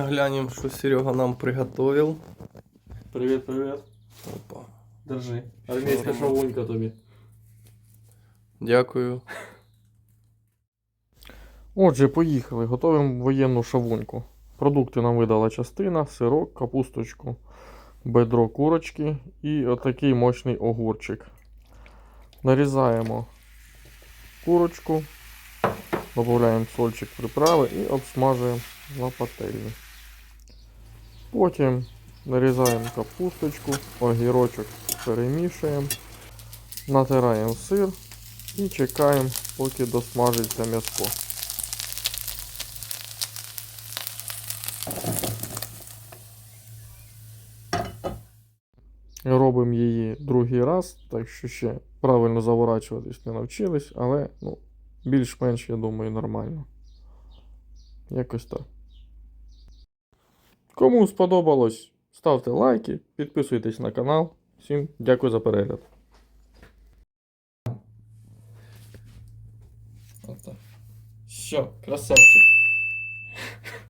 Глянем, что Серега нам приготовил. Привіт, привіт. Опа. Держи. Армійська шавунька тобі. Дякую. Отже, поїхали. Готуємо воєнну шавуньку. Продукти нам видала частина, сирок, капусточку, бедро курочки і отакий мощний огурчик. Нарізаємо курочку, додаємо сольчик приправи і обсмажуємо на пательні. Потім нарізаємо капусточку, огірочок перемішуємо, натираємо сир і чекаємо, поки досмажиться м'ясо. Робимо її другий раз, так що ще правильно заворачуватись не навчились, але ну, більш-менш, я думаю, нормально. Якось так. Кому сподобалось, ставте лайки, підписуйтесь на канал. Всім дякую за перегляд. Все, красавчик.